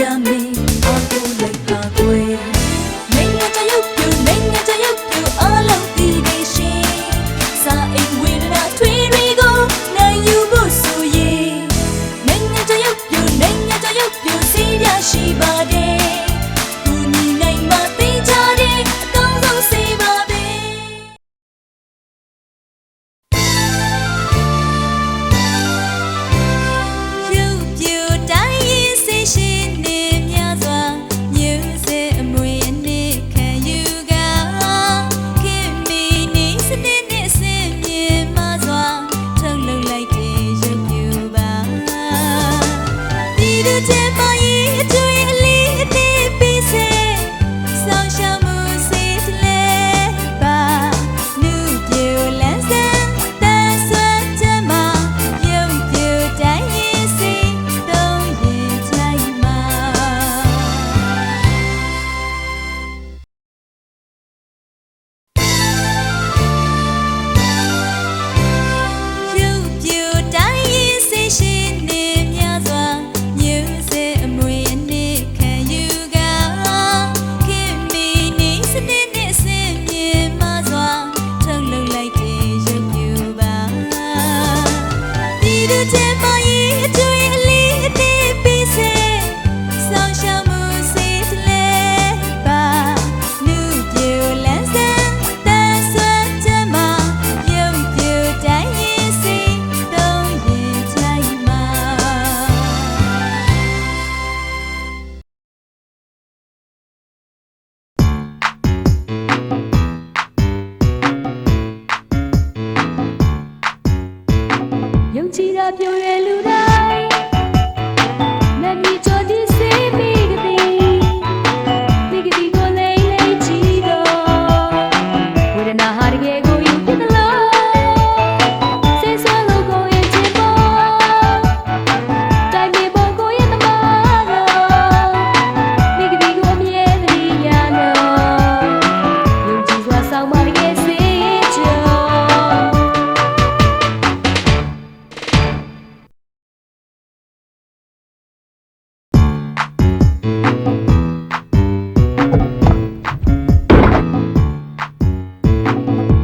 llame. ယုံကြည်တာပြောရလူတာ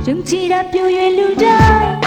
ယုံကြည်တာပြိုရွယ်လူတိုင်း